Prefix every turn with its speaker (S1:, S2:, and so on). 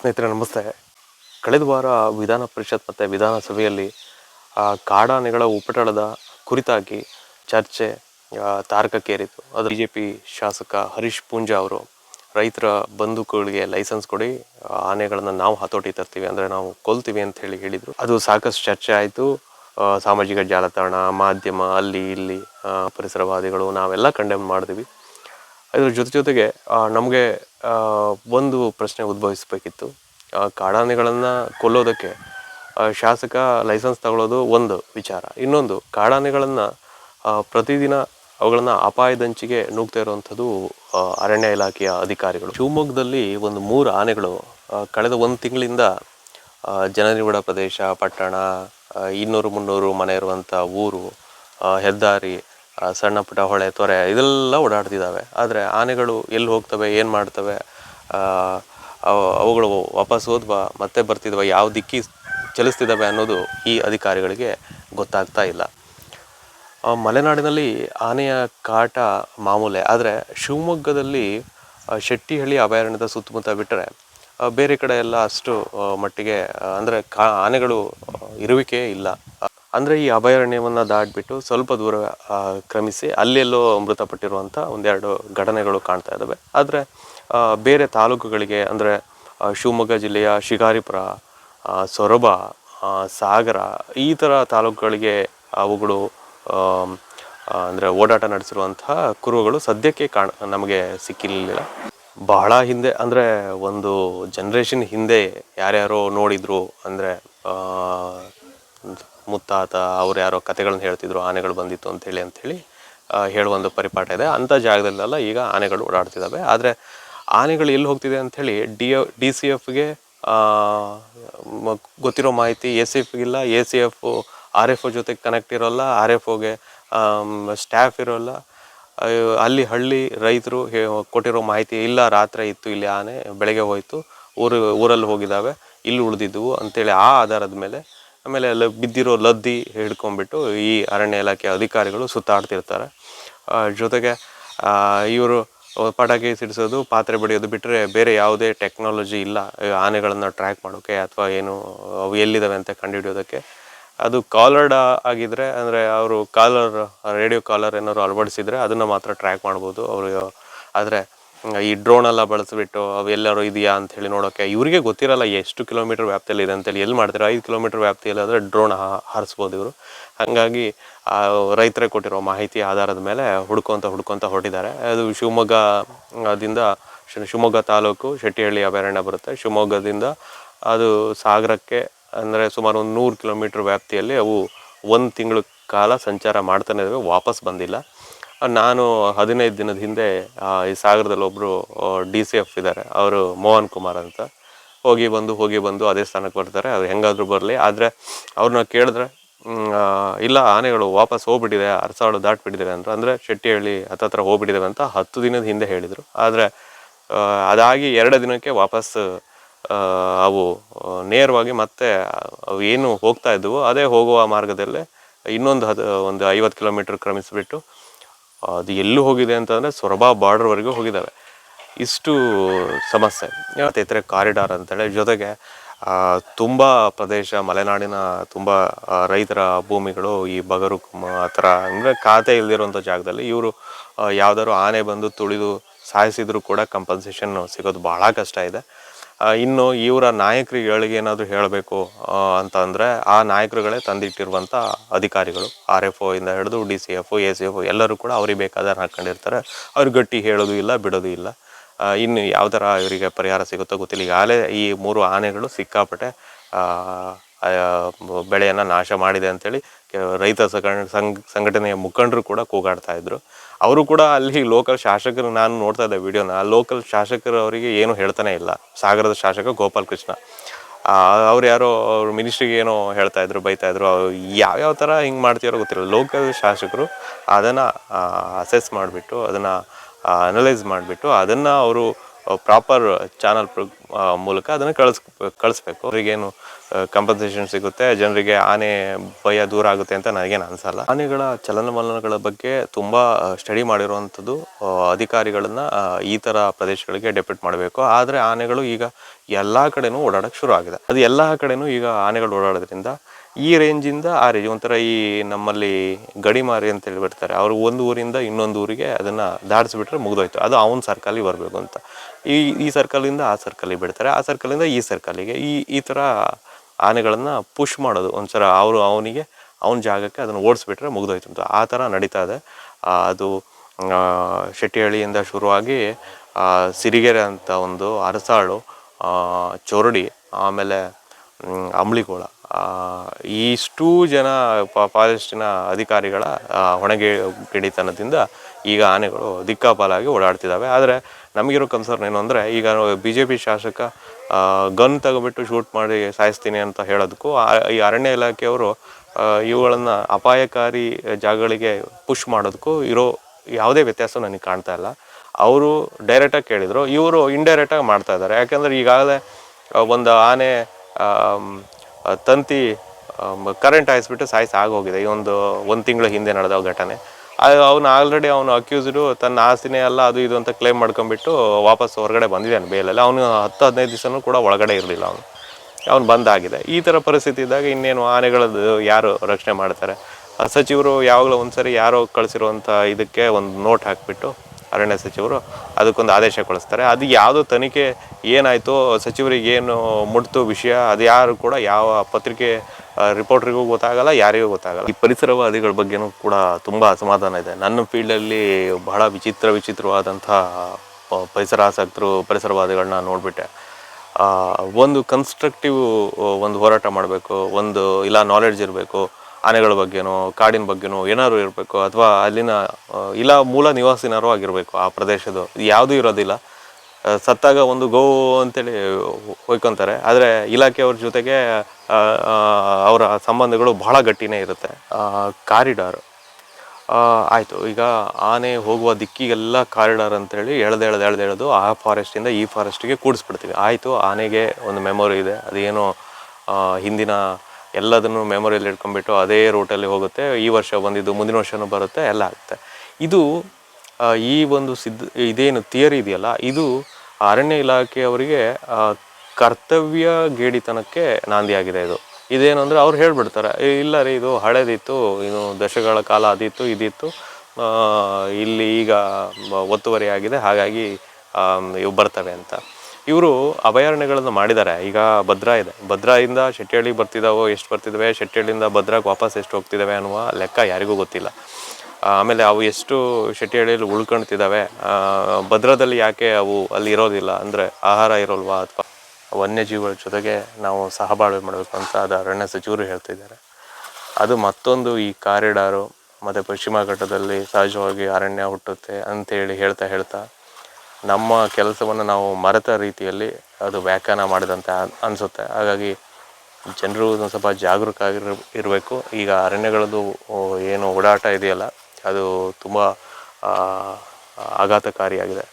S1: ಸ್ನೇಹಿತರೆ, ನಮಸ್ತೆ. ಕಳೆದ ವಾರ ವಿಧಾನ ಪರಿಷತ್ ಮತ್ತು ವಿಧಾನಸಭೆಯಲ್ಲಿ ಕಾಡಾನೆಗಳ ಉಪಟಳದ ಕುರಿತಾಗಿ ಚರ್ಚೆ ತಾರಕಕ್ಕೇರಿತು ಅದು ಬಿ ಜೆ ಪಿ ಶಾಸಕ ಹರೀಶ್ ಪೂಂಜಾ ಅವರು ರೈತರ ಬಂದೂಕುಗಳಿಗೆ ಲೈಸೆನ್ಸ್ ಕೊಡಿ ಆನೆಗಳನ್ನು ನಾವು ಹತೋಟಿ ತರ್ತೀವಿ, ಅಂದರೆ ನಾವು ಕೊಲ್ತೀವಿ ಅಂತ ಹೇಳಿ ಹೇಳಿದರು. ಅದು ಸಾಕಷ್ಟು ಚರ್ಚೆ ಆಯಿತು. ಸಾಮಾಜಿಕ ಜಾಲತಾಣ, ಮಾಧ್ಯಮ, ಅಲ್ಲಿ ಇಲ್ಲಿ ಪರಿಸರವಾದಿಗಳು, ನಾವೆಲ್ಲ ಕಂಡೆಮ್ ಮಾಡಿದ್ವಿ. ಅದ್ರ ಜೊತೆ ಜೊತೆಗೆ ನಮಗೆ ಒಂದು ಪ್ರಶ್ನೆ ಉದ್ಭವಿಸಬೇಕಿತ್ತು. ಕಾಡಾನೆಗಳನ್ನು ಕೊಲ್ಲೋದಕ್ಕೆ ಶಾಸಕ ಲೈಸೆನ್ಸ್ ತಗೊಳ್ಳೋದು ಒಂದು ವಿಚಾರ. ಇನ್ನೊಂದು, ಕಾಡಾನೆಗಳನ್ನು ಪ್ರತಿದಿನ ಅವುಗಳನ್ನು ಅಪಾಯದಂಚಿಗೆ ನೂಗ್ತಾ ಇರುವಂಥದ್ದು ಅರಣ್ಯ ಇಲಾಖೆಯ ಅಧಿಕಾರಿಗಳು. ಶಿವಮೊಗ್ಗದಲ್ಲಿ ಒಂದು ಮೂರು ಆನೆಗಳು ಕಳೆದ ಒಂದು ತಿಂಗಳಿಂದ ಜನನಿಬಿಡ ಪ್ರದೇಶ, ಪಟ್ಟಣ ಇನ್ನೂರು ಮುನ್ನೂರು ಮನೆ ಇರುವಂಥ ಊರು ಹೆದ್ದಾರಿ ಸಣ್ಣ ಪುಟ್ಟ ಹೊಳೆ, ತೊರೆ ಇದೆಲ್ಲ ಓಡಾಡ್ತಿದ್ದಾವೆ ಆದರೆ ಆನೆಗಳು ಎಲ್ಲಿ ಹೋಗ್ತವೆ, ಏನು ಮಾಡ್ತವೆ ಅವುಗಳು ವಾಪಸ್ ಹೋದ್ವಾ, ಮತ್ತೆ ಬರ್ತಿದ್ವಾ, ಯಾವ ದಿಕ್ಕಿ ಚಲಿಸ್ತಿದ್ದಾವೆ ಅನ್ನೋದು ಈ ಅಧಿಕಾರಿಗಳಿಗೆ ಗೊತ್ತಾಗ್ತಾ ಇಲ್ಲ. ಮಲೆನಾಡಿನಲ್ಲಿ ಆನೆಯ ಕಾಟ ಮಾಮೂಲೆ, ಆದರೆ ಶಿವಮೊಗ್ಗದಲ್ಲಿ ಶೆಟ್ಟಿಹಳ್ಳಿ ಅಭಯಾರಣ್ಯದ ಸುತ್ತಮುತ್ತ ಬಿಟ್ಟರೆ ಬೇರೆ ಕಡೆ ಎಲ್ಲ ಅಷ್ಟು ಮಟ್ಟಿಗೆ ಅಂದರೆ ಕಾ, ಆನೆಗಳು ಇರುವಿಕೆ ಇಲ್ಲ. ಅಂದರೆ ಈ ಅಭಯಾರಣ್ಯವನ್ನು ದಾಟಿಬಿಟ್ಟು ಸ್ವಲ್ಪ ದೂರ ಕ್ರಮಿಸಿ ಅಲ್ಲೆಲ್ಲೋ ಮೃತಪಟ್ಟಿರುವಂಥ ಒಂದೆರಡು ಘಟನೆಗಳು ಕಾಣ್ತಾ ಇದ್ದಾವೆ ಆದರೆ ಬೇರೆ ತಾಲೂಕುಗಳಿಗೆ ಅಂದರೆ ಶಿವಮೊಗ್ಗ ಜಿಲ್ಲೆಯ ಶಿಕಾರಿಪುರ ಸೊರಬ ಸಾಗರ ಈ ಥರ ತಾಲೂಕುಗಳಿಗೆ ಅವುಗಳು ಅಂದರೆ ಓಡಾಟ ನಡೆಸಿರುವಂತಹ ಕುರುಗಳು ಸದ್ಯಕ್ಕೆ ಕಾಣ, ನಮಗೆ ಸಿಕ್ಕಿರಲಿಲ್ಲ. ಬಹಳ ಹಿಂದೆ ಅಂದರೆ ಒಂದು ಜನ್ರೇಷನ್ ಹಿಂದೆ ಯಾರ್ಯಾರೋ ನೋಡಿದ್ರು ಅಂದರೆ ಮುತ್ತಾತ ಅವ್ರು ಯಾರೋ ಕತೆಗಳನ್ನ ಹೇಳ್ತಿದ್ರು, ಆನೆಗಳು ಬಂದಿತ್ತು ಅಂತೇಳಿ ಅಂಥೇಳಿ ಹೇಳುವ ಒಂದು ಪರಿಪಾಠ ಇದೆ. ಅಂಥ ಜಾಗದಲ್ಲೆಲ್ಲ ಈಗ ಆನೆಗಳು ಓಡಾಡ್ತಿದ್ದಾವೆ ಆದರೆ ಆನೆಗಳು ಎಲ್ಲಿ ಹೋಗ್ತಿದೆ ಅಂಥೇಳಿ ಡಿ ಡಿ ಸಿ ಎಫ್ಗೆ ಗೊತ್ತಿರೋ ಮಾಹಿತಿ A C ಎಫ್ಗಿಲ್ಲ A C F R F O ಜೊತೆಗೆ ಕನೆಕ್ಟ್ ಇರೋಲ್ಲ. ಆರ್ ಎಫ್ ಒಗೆ ಸ್ಟಾಫ್ ಇರೋಲ್ಲ ಅಲ್ಲಿ ಹಳ್ಳಿ ರೈತರು ಕೊಟ್ಟಿರೋ ಮಾಹಿತಿ ಇಲ್ಲ, ರಾತ್ರಿ ಇತ್ತು, ಇಲ್ಲಿ ಆನೆ ಬೆಳಗ್ಗೆ ಹೋಯ್ತು. ಊರು, ಊರಲ್ಲಿ ಹೋಗಿದ್ದಾವೆ ಇಲ್ಲಿ ಉಳಿದಿದ್ವು ಅಂತೇಳಿ ಆ ಆಧಾರದ ಮೇಲೆ ಆಮೇಲೆ ಅಲ್ಲಿ ಬಿದ್ದಿರೋ ಲದ್ದಿ ಹಿಡ್ಕೊಂಡ್ಬಿಟ್ಟು ಈ ಅರಣ್ಯ ಇಲಾಖೆ ಅಧಿಕಾರಿಗಳು ಸುತ್ತಾಡ್ತಿರ್ತಾರೆ. ಜೊತೆಗೆ ಇವರು ಪಟಾಕಿ ಸಿಡಿಸೋದು, ಪಾತ್ರೆ ಬಡಿಯೋದು ಬಿಟ್ಟರೆ ಬೇರೆ ಯಾವುದೇ ಟೆಕ್ನಾಲಜಿ ಇಲ್ಲ. ಆನೆಗಳನ್ನು ಟ್ರ್ಯಾಕ್ ಮಾಡೋಕ್ಕೆ ಅಥವಾ ಏನು, ಅವು ಎಲ್ಲಿದ್ದಾವೆ ಅಂತ ಕಂಡುಹಿಡಿಯೋದಕ್ಕೆ. ಅದು ಕಾಲರ್ಡ್ ಆಗಿದ್ದರೆ ಅಂದರೆ ಅವರು ಕಾಲರ್ ರೇಡಿಯೋ ಕಾಲರ್ ಏನಾದ್ರು ಅಳವಡಿಸಿದ್ರೆ ಅದನ್ನು ಮಾತ್ರ ಟ್ರ್ಯಾಕ್ ಮಾಡ್ಬೋದು. ಅವರು, ಆದರೆ ಈ ಡ್ರೋನ್ ಎಲ್ಲ ಬಳಸಿಬಿಟ್ಟು ಅವೆಲ್ಲರೂ ಇದೆಯಾ ಅಂತ ಹೇಳಿ ನೋಡೋಕ್ಕೆ ಇವರಿಗೆ ಗೊತ್ತಿರಲ್ಲ ಎಷ್ಟು ಕಿಲೋಮೀಟರ್ ವ್ಯಾಪ್ತಿಯಲ್ಲಿ ಇದೆ ಅಂತೇಳಿ. ಎಲ್ಲಿ ಮಾಡ್ತಾರೆ? ಐದು ಕಿಲೋಮೀಟರ್ ವ್ಯಾಪ್ತಿಯಲ್ಲಿ ಆದರೆ ಡ್ರೋನ್ ಹಾರಿಸ್ಬೋದು ಇವರು. ಹಾಗಾಗಿ ರೈತರೇ ಕೊಟ್ಟಿರೋ ಮಾಹಿತಿ ಆಧಾರದ ಮೇಲೆ ಹುಡ್ಕೊಂತ ಹುಡ್ಕೊಂತ ಹೊರಟಿದ್ದಾರೆ. ಅದು ಶಿವಮೊಗ್ಗದಿಂದ ಶಿವಮೊಗ್ಗ ತಾಲೂಕು ಶೆಟ್ಟಿಹಳ್ಳಿ ಅಭಯಾರಣ್ಯ ಬರುತ್ತೆ. ಶಿವಮೊಗ್ಗದಿಂದ ಅದು ಸಾಗರಕ್ಕೆ ಅಂದರೆ ಸುಮಾರು ಒಂದು ನೂರು ಕಿಲೋಮೀಟ್ರ್ ವ್ಯಾಪ್ತಿಯಲ್ಲಿ ಅವು ಒಂದು ತಿಂಗಳ ಕಾಲ ಸಂಚಾರ ಮಾಡ್ತಾನೆ ಇದ್ದಾವೆ ವಾಪಸ್ ಬಂದಿಲ್ಲ. ನಾನು ಹದಿನೈದು ದಿನದ ಹಿಂದೆ ಈ ಸಾಗರದಲ್ಲಿ ಒಬ್ಬರು ಡಿ ಸಿ ಎಫ್ ಇದ್ದಾರೆ. ಅವರು ಮೋಹನ್ ಕುಮಾರ್ ಅಂತ. ಹೋಗಿ ಬಂದು ಹೋಗಿ ಬಂದು ಅದೇ ಸ್ಥಾನಕ್ಕೆ ಬರ್ತಾರೆ. ಅವ್ರು ಹೆಂಗಾದರೂ ಬರಲಿ. ಆದರೆ ಅವ್ರನ್ನ ಕೇಳಿದ್ರೆ ಇಲ್ಲ, ಆನೆಗಳು ವಾಪಸ್ ಹೋಗ್ಬಿಟ್ಟಿದೆ, ಅರಸಾಳು ದಾಟ್ಬಿಟ್ಟಿದ್ದಾರೆ ಅಂತ. ಅಂದರೆ ಶೆಟ್ಟಿಹಳ್ಳಿ ಹತ್ತತ್ರ ಹೋಗ್ಬಿಟ್ಟಿದ್ದಾವೆ ಅಂತ ಹತ್ತು ದಿನದ ಹಿಂದೆ ಹೇಳಿದರು. ಆದರೆ ಅದಾಗಿ ಎರಡು ದಿನಕ್ಕೆ ವಾಪಸ್ ಅವು ನೇರವಾಗಿ ಮತ್ತೆ ಅವು ಏನು ಹೋಗ್ತಾ ಇದ್ದವು, ಅದೇ ಹೋಗುವ ಮಾರ್ಗದಲ್ಲೇ ಇನ್ನೊಂದು ಹದ, ಒಂದು ಐವತ್ತು ಕಿಲೋಮೀಟ್ರ್ ಕ್ರಮಿಸಿಬಿಟ್ಟು ಅದು ಎಲ್ಲೂ ಹೋಗಿದೆ ಅಂತಂದರೆ ಸೊರಬ ಬಾರ್ಡ್ರ್ವರೆಗೂ ಹೋಗಿದ್ದಾವೆ. ಇಷ್ಟು ಸಮಸ್ಯೆ. ಮತ್ತೆ ಕಾರಿಡಾರ್ ಅಂತೇಳಿ ಜೊತೆಗೆ ತುಂಬ ಪ್ರದೇಶ, ಮಲೆನಾಡಿನ ತುಂಬ ರೈತರ ಭೂಮಿಗಳು ಈ ಬಗರು ಆ ಥರ ಅಂದರೆ ಖಾತೆ ಇಲ್ದಿರೋಂಥ ಜಾಗದಲ್ಲಿ ಇವರು ಯಾವುದಾದ್ರು ಆನೆ ಬಂದು ತುಳಿದು ಸಾಯಿಸಿದ್ರು ಕೂಡ ಕಂಪನ್ಸೇಷನ್ ಸಿಗೋದು ಭಾಳ ಕಷ್ಟ ಇದೆ. ಇನ್ನು ಇವರ ನಾಯಕರಿಗೆ ಏನಾದರೂ ಹೇಳಬೇಕು ಅಂತ ಅಂದರೆ ಆ ನಾಯಕರುಗಳೇ ತಂದಿಟ್ಟಿರುವಂಥ ಅಧಿಕಾರಿಗಳು ಆರ್ ಎಫ್ ಒಯಿಂದ ಹಿಡಿದು D C F A C F ಎಲ್ಲರೂ ಕೂಡ ಅವ್ರಿಗೆ ಬೇಕಾದ್ರೆ ಹಾಕ್ಕೊಂಡಿರ್ತಾರೆ. ಅವ್ರು ಗಟ್ಟಿ ಹೇಳೋದು ಇಲ್ಲ, ಬಿಡೋದು ಇಲ್ಲ. ಇನ್ನು ಯಾವ ಥರ ಇವರಿಗೆ ಪರಿಹಾರ ಸಿಗುತ್ತೋ ಗೊತ್ತಿಲ್ಲ. ಈಗಾಗಲೇ ಈ ಮೂರು ಆನೆಗಳು ಸಿಕ್ಕಾಪಟ್ಟೆ ಬೆಳೆಯನ್ನು ನಾಶ ಮಾಡಿದೆ ಅಂತೇಳಿ ಕೆ- ರೈತ ಸಂಘ, ಸಂಘಟನೆಯ ಮುಖಂಡರು ಕೂಡ ಕೂಗಾಡ್ತಾ ಇದ್ರು. ಅವರು ಕೂಡ ಅಲ್ಲಿ ಲೋಕಲ್ ಶಾಸಕರು, ನಾನು ನೋಡ್ತಾ ಇದ್ದೆ ವಿಡಿಯೋನ ಲೋಕಲ್ ಶಾಸಕರು ಅವರಿಗೆ ಏನು ಹೇಳ್ತಾನೆ ಇಲ್ಲ. ಸಾಗರದ ಶಾಸಕ ಗೋಪಾಲ್ ಕೃಷ್ಣ. ಅವ್ರು ಯಾರೋ, ಅವ್ರ ಮಿನಿಸ್ಟ್ರಿಗೆ ಏನೋ ಹೇಳ್ತಾ ಇದ್ರು, ಬೈತಾ ಇದ್ರು ಯಾವ್ಯಾವ ಥರ ಹಿಂಗೆ ಮಾಡ್ತೀರೋ ಗೊತ್ತಿಲ್ಲ. ಲೋಕಲ್ ಶಾಸಕರು ಅದನ್ನು ಅಸೆಸ್ ಮಾಡಿಬಿಟ್ಟು, ಅದನ್ನು ಅನಲೈಸ್ ಮಾಡಿಬಿಟ್ಟು, ಅದನ್ನು ಅವರು ಪ್ರಾಪರ್ ಚಾನಲ್ ಮೂಲಕ ಅದನ್ನು ಕಳಿಸ್, ಕಳಿಸ್ಬೇಕು. ಅವರಿಗೇನು ಕಂಪನ್ಸೇಷನ್ ಸಿಗುತ್ತೆ, ಜನರಿಗೆ ಆನೆ ಭಯ ದೂರ ಆಗುತ್ತೆ ಅಂತ ನನಗೇನು ಅನಿಸಲ್ಲ. ಆನೆಗಳ ಚಲನವಲನಗಳ ಬಗ್ಗೆ ತುಂಬ ಸ್ಟಡಿ ಮಾಡಿರುವಂಥದ್ದು ಅಧಿಕಾರಿಗಳನ್ನು ಈ ಥರ ಪ್ರದೇಶಗಳಿಗೆ ಡೆಪ್ಯೂಟ್ ಮಾಡಬೇಕು. ಆದರೆ ಆನೆಗಳು ಈಗ ಎಲ್ಲ ಕಡೆನೂ ಓಡಾಡಕ್ಕೆ ಶುರು ಆಗಿದೆ. ಅದು ಎಲ್ಲ ಕಡೆನೂ ಈಗ ಆನೆಗಳು ಓಡಾಡೋದ್ರಿಂದ ಈ ರೇಂಜಿಂದ ಆ ರೇಂಜ್ ಒಂಥರ ಈ ನಮ್ಮಲ್ಲಿ ಗಡಿಮಾರಿ ಅಂತ ಹೇಳಿಬಿಡ್ತಾರೆ. ಅವರು ಒಂದು ಊರಿಂದ ಇನ್ನೊಂದು ಊರಿಗೆ ಅದನ್ನು ದಾಟಿಸ್ಬಿಟ್ರೆ ಮುಗಿದೋಯ್ತು. ಅದು ಅವನ ಸರ್ಕಲ್ಲಿ ಬರಬೇಕು ಅಂತ. ಈ ಈ ಸರ್ಕಲಿಂದ ಆ ಸರ್ಕಲಿಗೆ ಬಿಡ್ತಾರೆ, ಆ ಸರ್ಕಲಿಂದ ಈ ಸರ್ಕಲಿಗೆ. ಈ ಈ ಥರ ಆನೆಗಳನ್ನು ಪುಷ್ ಮಾಡೋದು ಒಂಥರ ಅವರು ಅವನಿಗೆ, ಅವನ ಜಾಗಕ್ಕೆ ಅದನ್ನು ಓಡಿಸ್ಬಿಟ್ರೆ ಮುಗ್ದೋಯ್ತು ಅಂತ. ಆ ಥರ ನಡೀತಾ ಇದೆ. ಅದು ಶೆಟ್ಟಿಹಳ್ಳಿಯಿಂದ ಶುರುವಾಗಿ ಸಿರಿಗೆರೆ ಅಂತ ಒಂದು ಅರಸಾಳು ಚೊರಡಿ, ಆಮೇಲೆ ಅಂಬ್ಳಿಗೋಳ ಇಷ್ಟು ಜನ ಫಾರೆಸ್ಟಿನ ಅಧಿಕಾರಿಗಳ ಹೊಣೆಗೆ ಗಿಡಿತನದಿಂದ ಈಗ ಆನೆಗಳು ದಿಕ್ಕಾಪಾಲಾಗಿ ಓಡಾಡ್ತಿದ್ದಾವೆ ಆದರೆ ನಮಗಿರೋ ಕನ್ಸರ್ನ್ ಏನು ಅಂದರೆ, ಈಗ ಬಿ ಜೆ ಪಿ ಶಾಸಕ ಗನ್ ತಗೊಬಿಟ್ಟು ಶೂಟ್ ಮಾಡಿ ಸಾಯಿಸ್ತೀನಿ ಅಂತ ಹೇಳೋದಕ್ಕೂ ಈ ಅರಣ್ಯ ಇಲಾಖೆಯವರು ಇವುಗಳನ್ನು ಅಪಾಯಕಾರಿ ಜಾಗಗಳಿಗೆ ಪುಷ್ ಮಾಡೋದಕ್ಕೂ ಇರೋ ಯಾವುದೇ ವ್ಯತ್ಯಾಸ ನನಗೆ ಕಾಣ್ತಾ ಇಲ್ಲ. ಅವರು ಡೈರೆಕ್ಟಾಗಿ ಕೇಳಿದರು. ಇವರು ಇಂಡೈರೆಕ್ಟಾಗಿ ಮಾಡ್ತಾ ಇದ್ದಾರೆ. ಯಾಕಂದರೆ ಈಗಾಗಲೇ ಒಂದು ಆನೆ ತಂತಿ ಕರೆಂಟ್ ಹಾಯಿಸ್ಬಿಟ್ಟು ಸಾಯಿಸಿ ಆಗೋಗಿದೆ. ಈ ಒಂದು ಒಂದು ತಿಂಗಳ ಹಿಂದೆ ನಡೆದ ಘಟನೆ. ಅವನು ಆಲ್ರೆಡಿ ಅವನು ಅಕ್ಯೂಸ್ಡು ತನ್ನ ಆಸ್ತಿನೇ ಅಲ್ಲ, ಅದು ಇದು ಅಂತ ಕ್ಲೇಮ್ ಮಾಡ್ಕೊಂಡ್ಬಿಟ್ಟು ವಾಪಸ್ ಹೊರಗಡೆ ಬಂದಿದ್ದಾನೆ ಬೇಲಲ್ಲಿ ಅವನು ಹತ್ತು, ಹದಿನೈದು ದಿವಸನೂ ಕೂಡ ಒಳಗಡೆ ಇರಲಿಲ್ಲ ಅವನು. ಅವನು ಬಂದಾಗಿದೆ. ಈ ಥರ ಪರಿಸ್ಥಿತಿ ಇದ್ದಾಗ ಇನ್ನೇನು ಆನೆಗಳದ್ದು ಯಾರು ರಕ್ಷಣೆ ಮಾಡ್ತಾರೆ? ಸಚಿವರು ಯಾವಾಗಲೂ ಒಂದು ಸರಿ ಯಾರೋ ಕಳಿಸಿರುವಂಥ ಇದಕ್ಕೆ ಒಂದು ನೋಟ್ ಹಾಕಿಬಿಟ್ಟು ಅರಣ್ಯ ಸಚಿವರು ಅದಕ್ಕೊಂದು ಆದೇಶ ಕಳಿಸ್ತಾರೆ. ಅದು ಯಾವುದೋ ತನಿಖೆ ಏನಾಯಿತು, ಸಚಿವರಿಗೆ ಏನು ಮುಟ್ತು ವಿಷಯ, ಅದು ಯಾರು ಕೂಡ ಯಾವ ಪತ್ರಿಕೆ ರಿಪೋರ್ಟ್ರಿಗೂ ಗೊತ್ತಾಗಲ್ಲ, ಯಾರಿಗೂ ಗೊತ್ತಾಗಲ್ಲ. ಈ ಪರಿಸರವಾದಿಗಳ ಬಗ್ಗೆನೂ ಕೂಡ ತುಂಬ ಅಸಮಾಧಾನ ಇದೆ. ನನ್ನ ಫೀಲ್ಡಲ್ಲಿ ಬಹಳ ವಿಚಿತ್ರ ವಿಚಿತ್ರವಾದಂಥ ಪರಿಸರ ಆಸಕ್ತರು ಪರಿಸರವಾದಿಗಳನ್ನ ನೋಡಿಬಿಟ್ಟೆ. ಒಂದು ಕನ್ಸ್ಟ್ರಕ್ಟಿವ್ ಒಂದು ಹೋರಾಟ ಮಾಡಬೇಕು, ಒಂದು ಇಲ್ಲ ನಾಲೆಡ್ಜ್ ಇರಬೇಕು, ಆನೆಗಳ ಬಗ್ಗೆನೋ, ಕಾಡಿನ ಬಗ್ಗೆನೋ ಏನಾದ್ರು ಇರಬೇಕು, ಅಥವಾ ಅಲ್ಲಿನ ಇಲ್ಲ ಮೂಲ ನಿವಾಸಿನಾರು ಆಗಿರಬೇಕು ಆ ಪ್ರದೇಶದ್ದು. ಯಾವುದೂ ಇರೋದಿಲ್ಲ. ಸತ್ತಾಗ ಒಂದು ಗೋವು ಅಂತೇಳಿ ಹೊಯ್ಕೊಂತಾರೆ. ಆದರೆ ಇಲಾಖೆಯವ್ರ ಜೊತೆಗೆ ಅವರ ಸಂಬಂಧಗಳು ಬಹಳ ಗಟ್ಟಿನೇ ಇರುತ್ತೆ. ಕಾರಿಡಾರ್. ಆಯಿತು. ಈಗ ಆನೆ ಹೋಗುವ ದಿಕ್ಕಿಗೆಲ್ಲ ಕಾರಿಡಾರ್ ಅಂತೇಳಿ ಎಳ್ದು ಎಳ್ದು ಎಳ್ದು ಎಳೆದು ಆ ಫಾರೆಸ್ಟಿಂದ ಈ ಫಾರೆಸ್ಟಿಗೆ ಕೂಡಿಸ್ಬಿಡ್ತೀವಿ. ಆಯಿತು, ಆನೆಗೆ ಒಂದು ಮೆಮೊರಿ ಇದೆ. ಅದೇನೋ ಹಿಂದಿನ ಎಲ್ಲದನ್ನು ಮೆಮೊರಿಯಲ್ಲಿ ಇಟ್ಕೊಂಡ್ಬಿಟ್ಟು ಅದೇ ರೂಟಲ್ಲಿ ಹೋಗುತ್ತೆ. ಈ ವರ್ಷ ಬಂದಿದ್ದು, ಮುಂದಿನ ವರ್ಷವೂ ಬರುತ್ತೆ, ಎಲ್ಲ ಆಗುತ್ತೆ. ಇದು ಈ ಒಂದು ಸಿದ್ಧ, ಇದೇನು ಥಿಯರಿ ಇದೆಯಲ್ಲ, ಇದು ಅರಣ್ಯ ಇಲಾಖೆಯವರಿಗೆ ಕರ್ತವ್ಯ ಗೇಡಿತನಕ್ಕೆ ನಾಂದಿಯಾಗಿದೆ ಇದು. ಇದೇನು ಅಂದರೆ ಅವ್ರು ಹೇಳ್ಬಿಡ್ತಾರೆ ಇಲ್ಲ ರೀ, ಇದು ಹಳೇದಿತ್ತು, ಇದು ದಶಕಗಳ ಕಾಲ ಅದಿತ್ತು, ಇದಿತ್ತು ಇಲ್ಲಿ ಈಗ ಒತ್ತುವರಿ ಆಗಿದೆ, ಹಾಗಾಗಿ ಇವು ಬರ್ತವೆ ಅಂತ. ಇವರು ಅಭಯಾರಣ್ಯಗಳನ್ನು ಮಾಡಿದ್ದಾರೆ, ಈಗ ಭದ್ರಾ ಇದೆ. ಭದ್ರಾಯಿಂದ ಶೆಟ್ಟಿಹಳ್ಳಿ ಬರ್ತಿದ್ದಾವೋ, ಎಷ್ಟು ಬರ್ತಿದ್ದಾವೆ, ಶೆಟ್ಟಿಹಳ್ಳಿಯಿಂದ ಭದ್ರಾಗೆ ವಾಪಸ್ ಎಷ್ಟು ಹೋಗ್ತಿದ್ದಾವೆ ಅನ್ನುವ ಲೆಕ್ಕ ಯಾರಿಗೂ ಗೊತ್ತಿಲ್ಲ. ಆಮೇಲೆ ಅವು ಎಷ್ಟು ಶೆಟ್ಟಿಹಳ್ಳಿಯಲ್ಲಿ ಉಳ್ಕೊಳ್ತಿದ್ದಾವೆ ಭದ್ರದಲ್ಲಿ ಯಾಕೆ ಅವು ಅಲ್ಲಿ ಇರೋದಿಲ್ಲ? ಅಂದರೆ ಆಹಾರ ಇರೋಲ್ವಾ ಅಥವಾ ವನ್ಯಜೀವಿಗಳ ಜೊತೆಗೆ ನಾವು ಸಹಬಾಳ್ವೆ ಮಾಡಬೇಕು ಅಂತ ಅದು ಅರಣ್ಯ ಸಚಿವರು ಹೇಳ್ತಿದ್ದಾರೆ ಅದು ಮತ್ತೊಂದು ಈ ಕಾರಿಡಾರು, ಮತ್ತು ಪಶ್ಚಿಮ ಘಟ್ಟದಲ್ಲಿ ಸಹಜವಾಗಿ ಅರಣ್ಯ ಹುಟ್ಟುತ್ತೆ ಅಂತೇಳಿ ಹೇಳ್ತಾ ಹೇಳ್ತಾ ನಮ್ಮ ಕೆಲಸವನ್ನು ನಾವು ಮರೆತ ರೀತಿಯಲ್ಲಿ ಅದು ವ್ಯಾಖ್ಯಾನ ಮಾಡಿದಂತೆ ಅನ್- ಅನಿಸುತ್ತೆ. ಹಾಗಾಗಿ ಜನರು ಒಂದು ಸ್ವಲ್ಪ ಜಾಗರೂಕ ಆಗಿರ, ಇರಬೇಕು. ಈಗ ಅರಣ್ಯಗಳದ್ದು ಏನು ಓಡಾಟ ಇದೆಯಲ್ಲ ಅದು ತುಂಬ ಆಘಾತಕಾರಿಯಾಗಿದೆ.